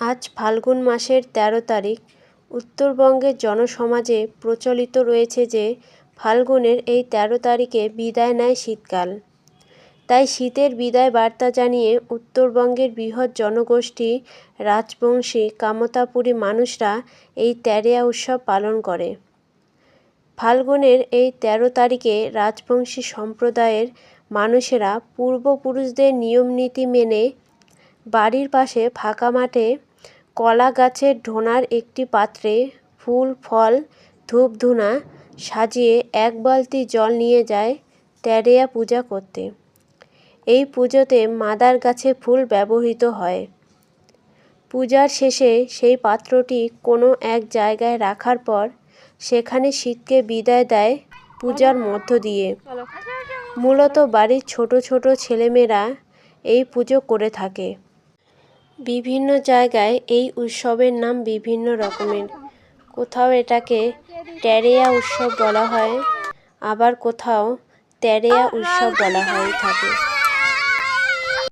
আজ ফাল্গুন মাসের তেরো তারিখ। উত্তরবঙ্গের জনসমাজে প্রচলিত রয়েছে যে, ফাল্গুনের এই তেরো তারিখে বিদায় নেয় শীতকাল। তাই শীতের বিদায় বার্তা জানিয়ে উত্তরবঙ্গের বৃহৎ জনগোষ্ঠী, রাজবংশী, কামতাপুরী মানুষরা এই তেরিয়া উৎসব পালন করে। ফাল্গুনের এই তেরো তারিখে রাজবংশী সম্প্রদায়ের মানুষেরা পূর্বপুরুষদের নিয়মনীতি মেনে বাড়ির পাশে ফাঁকা মাঠে কলা গাছের ঢোনার একটি পাত্রে ফুল, ফল ধূপ ধুনা সাজিয়ে এক বালতি জল নিয়ে যায় তেরেয়া পূজা করতে। এই পুজোতে মাদার গাছে ফুল ব্যবহৃত হয়। পূজার শেষে সেই পাত্রটি কোনো এক জায়গায় রাখার পর সেখানে শীতকে বিদায় দেয় পূজার মধ্য দিয়ে। মূলত বাড়ির ছোট ছোট ছেলেমেয়েরা এই পুজো করে থাকে। বিভিন্ন জায়গায় এই উৎসবের নাম বিভিন্ন রকমের। কোথাও এটাকে ট্যারেয়া উৎসব বলা হয়, আবার কোথাও তেরেয়া উৎসব বলা হয়ে থাকে।